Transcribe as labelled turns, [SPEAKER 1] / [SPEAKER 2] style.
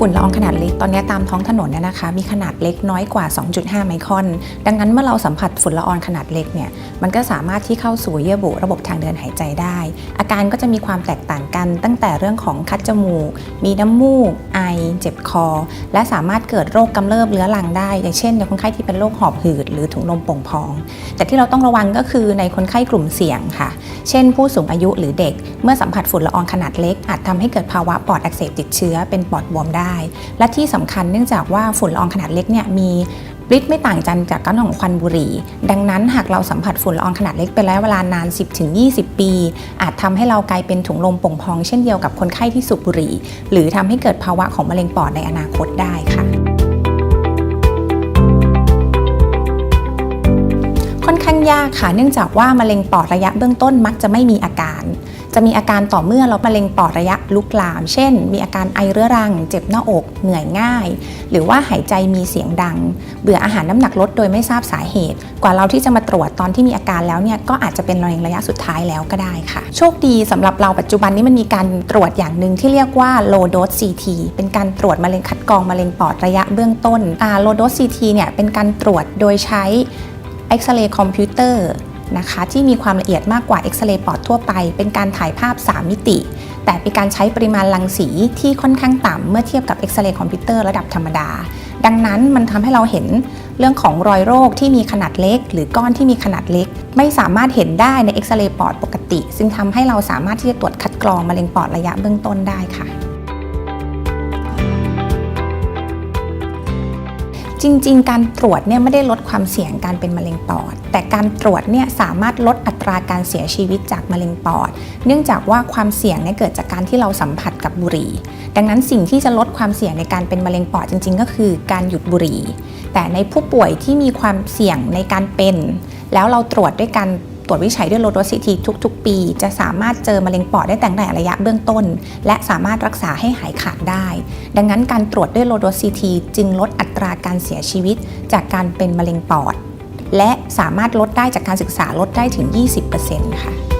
[SPEAKER 1] ฝุ่นละอองขนาดเล็กตอนนี้ตามท้องถนนเนี่ยนะคะ มีขนาดเล็กน้อยกว่า 2.5 ไมครอน ดังนั้นเมื่อเราสัมผัสฝุ่นละอองขนาดเล็กเนี่ยมันก็สามารถที่เข้าสู่เยื่อบุระบบทางเดินหายใจได้ อาการก็จะมีความแตกต่างกัน ตั้งแต่เรื่องของคัดจมูก มีน้ำมูก ไอ เจ็บคอ และสามารถเกิดโรคกำเริบเรื้อรังได้ อย่างเช่นในคนไข้ที่เป็นโรคหอบหืด หรือถุงลมโป่งพอง แต่ที่เราต้องระวังก็คือในคนไข้กลุ่มเสี่ยงค่ะ เช่น ผู้สูงอายุหรือเด็ก เมื่อสัมผัสฝุ่นละอองขนาดเล็ก อาจทำให้เกิดภาวะปอดอักเสบติดเชื้อเป็นปอดบวมได้และที่สำคัญเนื่องจากว่าฝุ่นละอองขนาดเล็กเนี่ยมีฤทธิ์ไม่ต่างกันจากก้อนของควันบุหรี่ ดังนั้นหากเราสัมผัสฝุ่นละอองขนาดเล็กเป็นระยะเวลานาน 10-20 ปี อาจทำให้เรากลายเป็นถุงลมโป่งพองเช่นเดียวกับคนไข้ที่สูบบุหรี่ หรือทำให้เกิดภาวะของมะเร็งปอดในอนาคตได้ค่ะ ยากค่ะ เนื่องจากว่ามะเร็งปอดระยะเบื้องต้นมักจะไม่มีอาการ จะมีอาการต่อเมื่อเรามะเร็งปอดระยะลุกลาม เช่น มีอาการไอเรื้อรัง เจ็บหน้าอก เหนื่อยง่าย หรือว่าหายใจมีเสียงดัง เบื่ออาหารน้ำหนักลดโดยไม่ทราบสาเหตุ กว่าเราที่จะมาตรวจตอนที่มีอาการแล้วเนี่ยก็อาจจะเป็นมะเร็งระยะสุดท้ายแล้วก็ได้ค่ะ โชคดีสำหรับเราปัจจุบันนี้มันมีการตรวจอย่างหนึ่งที่เรียกว่า low dose CT เป็นการตรวจมะเร็งคัดกรองมะเร็งปอดระยะเบื้องต้น low dose CT เนี่ยเป็นการตรวจโดยใช้ เอ็กซเรย์คอมพิวเตอร์นะคะที่มีความละเอียดมากกว่าเอ็กซเรย์ปอดทั่วไป เป็นการถ่ายภาพ 3 มิติ แต่เป็นการใช้ปริมาณรังสีที่ค่อนข้างต่ำเมื่อเทียบกับเอ็กซเรย์คอมพิวเตอร์ระดับธรรมดา ดังนั้นมันทำให้เราเห็นเรื่องของรอยโรคที่มีขนาดเล็ก หรือก้อนที่มีขนาดเล็ก ไม่สามารถเห็นได้ในเอ็กซเรย์ปอดปกติ ซึ่งทำให้เราสามารถที่จะตรวจคัดกรองมะเร็งปอดระยะเบื้องต้นได้ค่ะ จริง ๆ การตรวจเนี่ยไม่ได้ลดความเสี่ยงการเป็นมะเร็งปอด แต่การตรวจเนี่ยสามารถลดอัตราการเสียชีวิตจากมะเร็งปอด เนื่องจากว่าความเสี่ยงเนี่ยเกิดจากการที่เราสัมผัสกับบุหรี่ ดังนั้นสิ่งที่จะลดความเสี่ยงในการเป็นมะเร็งปอดจริง ๆ ก็คือการหยุดบุหรี่ แต่ในผู้ป่วยที่มีความเสี่ยงในการเป็น แล้วเราตรวจด้วยการตรวจวิจัยด้วยโลโดซิทีทุก ๆ ปี จะสามารถเจอมะเร็งปอดได้แต่ในระยะเบื้องต้น และสามารถรักษาให้หายขาดได้ ดังนั้นการตรวจด้วยโลโดซิทีจึงลดอั ตราการเสียชีวิตจากการเป็นมะเร็งปอด และสามารถลดได้จากการศึกษาลดได้ถึง 20%ค่ะ